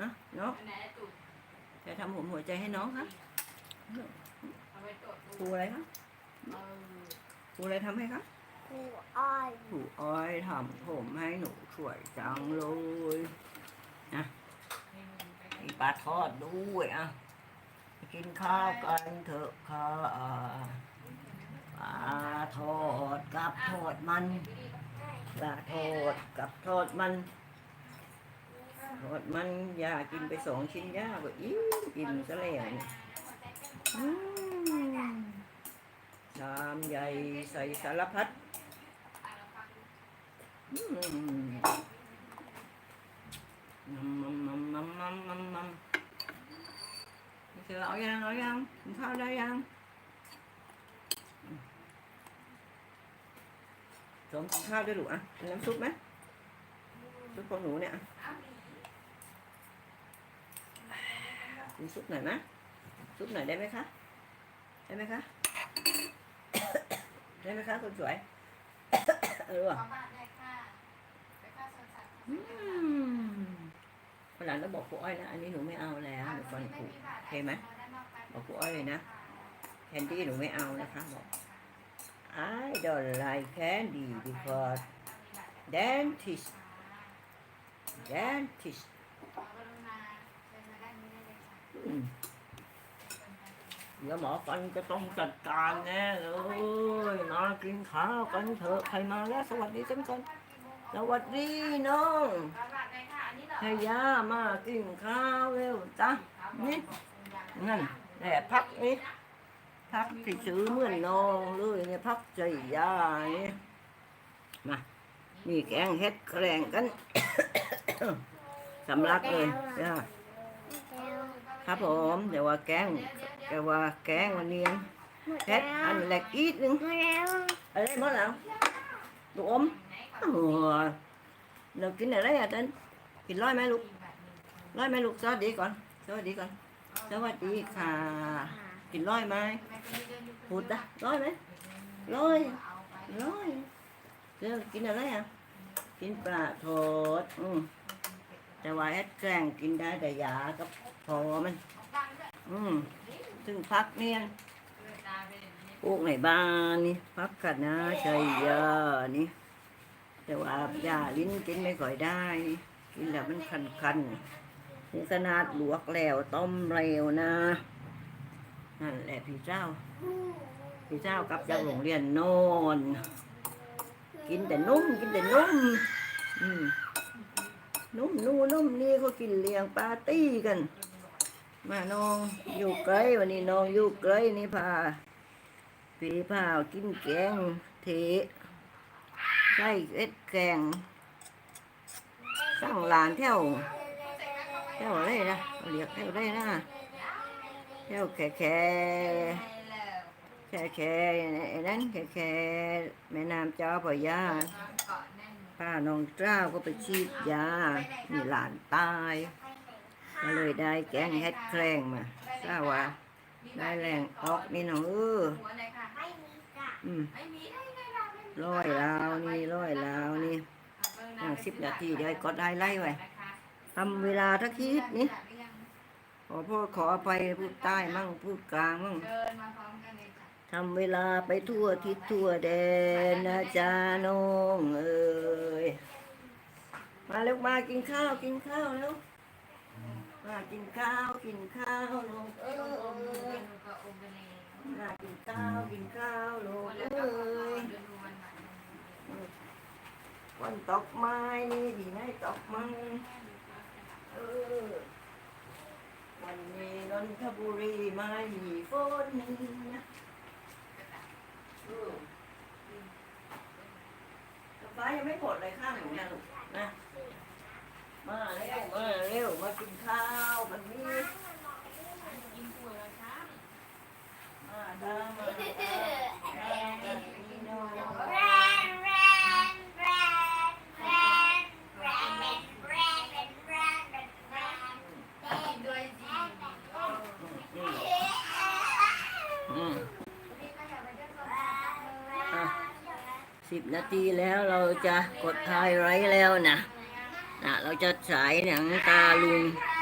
อะน้องอันไหนตุ่มจะทำหัวหัวใจให้น้องคะเอาไว้ตรวจครูอะไรคะเออครูอะไรทำให้คะครูอ้อยครูอ้อยทำผมให้หนูสวยจังเลยนะมีปลาทอดด้วยอะไปกินข้าวกันเถอะค่ะปลาทอดกับทอดมันปลาทอดกับทอดมัน ทอดมันยากินไปสองชิ้นย่าก็อิ่มกินซะแล้วเนี่ยอืมชามใหญ่ใส่สารพัดอืมน้ำมันน้ำน้ำน้ำน้ำน้ำเสือเอายังเอายังกินข้าวได้ยังสมข้าวได้วยลูกอะกินน้ำซุปไหมซุปของหนูเนี่ยอะ กินซุปหน่อยนะซุปหน่อยได้ไหมคะ ได้ไหมคะ ได้ไหมคะคนสวย เออของบ้านได้ค่าได้ค่าสวนสัตว์อืมวันหลังต้องบอกครูอ้อยนะ อันนี้หนูไม่เอาแล้วหนูฟังครูโอเคไหมบอกครูอ้อยเลยนะ แคนดี้หนูไม่เอานะคะบอก I don't like candy because dentist dentist เดี๋ยวหมอฟันจะต้องจัดการแน่เลยมากินข้าวกันเถอะใครมาแล้วสวัสดีกันก่อนสวัสดีน้องให้ย่ามากินข้าวเร็วจ้ะนี่นั่นแหละพักนี่พักที่ซื้อเมื่อนน้องเลยเนี่ยพักใจย่านี่มามีแกงเฮ็ดแกงกันสำลักเลยจ้า ครับผมเดี๋ยวว่าแกงเดี๋ยวว่าแกงวันนี้หมดเฮ็ดแล้วอันเล็กอีกนึงหมดแล้วอะไรหมดแล้วลูกอมโอ้โหเรากินอะไรอะเต้นกินร้อยไหมลูกร้อยไหมลูกสวัสดีก่อนสวัสดีก่อนสวัสดีค่ะ กินร้อยไหมพูดนะร้อยไหมร้อยร้อยเดี๋ยวกินอะไรอะกินปลาทอดอืม แต่ว่าเฮ็ดแกงกินได้แต่ยากับพอมัน อืมซึ่งพักเนี่ยปลูกในบ้านนี่พักกันนะช่เยอะนี่ แต่ว่ายาลิ้นกินไม่ค่อยได้นี่กินแล้วมันคันคันๆนี่ขนาดลวกแล้วต้มเร็วนะนั่นแหละพี่เจ้า พี่เจ้ากลับจากโรงเรียนนอน กินแต่นุ่มกินแต่นุ่ม อืม นุ่มนู่นุ่มนี่เขากินเลี้ยงปาร์ตี้กัน มาน้องอยู่ไกลวันนี้น้องอยู่ไกลนี่พาพี่พากินแกงเทใส่เอ็ดแกงสั่งหลานเที่ยวเที่ยวอะไรนะเรียกเที่ยวอะไรนะเที่ยวแค่แค่แค่แค่นั้นแค่แค่แม่น้ำเจ้าพระยา ป้าน้องเจ้าก็ไปฉีดยามีหลานตายก็เลยได้แกงเฮ็ดแครงมาทราบว่าได้แรงออกนี่น้องเออหัวไหนค่ะไม่มีกะอืมร้อยลาวนี่ร้อยลาวนี่อะสิบนาทีเดี๋ยวกดได้ไล่ไว้ทำเวลาทักทีนี่ขอโทษขออภัยพูดใต้มั่งพูดกลางมั่ง ทำเวลาไปทั่วทิศทั่วแดนนะจ๊ะน้องเอ้ยมาเร็วมากินข้าวกินข้าวแล้วมากินข้าวกินข้าวลงเอ้ยก็อมากินข้าวกินข้าวลูกวันเอ้ยวันใหม่วันตกไม้นี่ดีไหนตกไม้เออวันนี้นนทบุรีไม่มีฝนนะ ฟ้ายังไม่หมดเลยข้างหนูนะลูกนะ มาเร็วมาเร็วมากินข้าววันนี้ สิบนาทีแล้วเราจะกดทายไรแล้วนะนะเราจะฉายหนังตาลุง